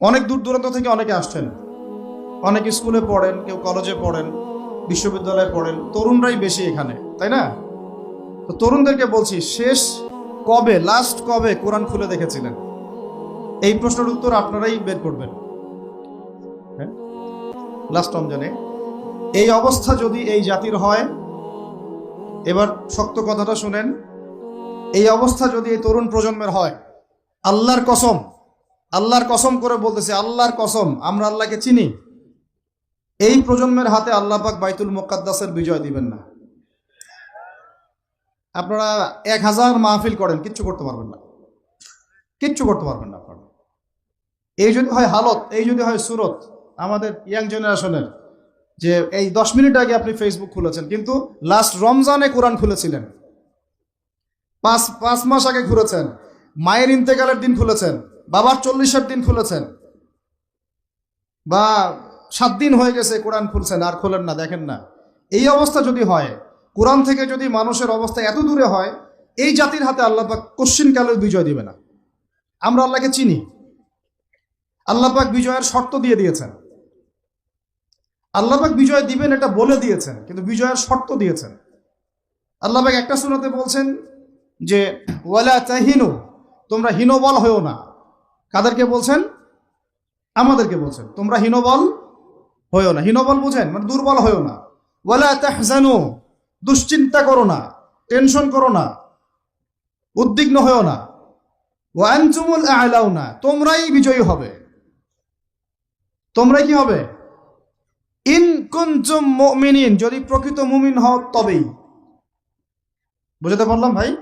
অনেক দূর দূরান্ত থেকে অনেকে আসছেন। অনেক স্কুলে পড়েন, কেউ কলেজে পড়েন, বিশ্ববিদ্যালয়ে পড়েন, তরুণরাই বেশি এখানে, তাই না? তো তরুণদেরকে বলছি, শেষ কবে লাস্ট কবে কোরআন খুলে দেখেছিলেন? এই প্রশ্নের উত্তর আপনারাই বের করবেন। হ্যাঁ? লাস্ট রমজানে এই অবস্থা যদি এই জাতির হয়, এবার শক্ত কথাটা শুনেন, এই অবস্থা যদি এই তরুণ প্রজন্মের হয়, আল্লাহর কসম আল্লাহর কসম করে বলতেছে, আল্লাহর কসম, আমরা আল্লাহকে চিনি। এই প্রজন্মের হাতে আল্লাহ পাক বাইতুল মোকাদ্দাসের বিজয় দিবেন না। আপনারা এক হাজার মাহফিল করেন, কিচ্ছু করতে পারবেন না। কিচ্ছু করতে পারবেন না আপনারা। এই যদি হয় হালত, এই যদি হয় সুরত, আমাদের ইয়াং জেনারেশনের, যে এই দশ মিনিট আগে আপনি ফেসবুক খুলেছেন, কিন্তু লাস্ট রমজানে কোরআন খুলেছিলেন। পাঁচ পাঁচ মাস আগে খুলেছেন। মায়ের ইন্তেকালের দিন খুলেছেন। বাবার চল্লিশের দিন খুলেছেন। বা সাত দিন হয়ে গেছে কোরআন খুলছেন, আর খোলেন না, দেখেন না। এই অবস্থা যদি হয়, কোরআন থেকে যদি মানুষের অবস্থা এত দূরে হয়, এই জাতির হাতে আল্লাহ পাক কশ্চিন কালের বিজয় দিবে না। আমরা আল্লাহকে চিনি। আল্লাহ পাক বিজয়ের শর্ত দিয়ে দিয়েছেন। আল্লাহ পাক বিজয় দিবেন এটা বলে দিয়েছেন, কিন্তু বিজয়ের শর্ত দিয়েছেন। আল্লাহ পাক একটা সুরাতে বলছেন যে, ওয়ালা তাহিনু, তোমরা হীনবল হয়েও না। কাদেরকে বলছেন? আমাদেরকে বলছেন। তোমরা হীনবল হয়েও না। হীনবল বুঝেন? মানে দুর্বল হয়েও না। ওয়ালা দুশ্চিন্তা করো না। টেনশন করো না। উদ্বিগ্ন হয়েও না। ওয়ানচুমুল আলাও না। তোমরাই বিজয়ী হবে। তোমরাই কি হবে? ইন যদি প্রকৃত মুমিন হও তবেই। বুঝতে পারলাম ভাই?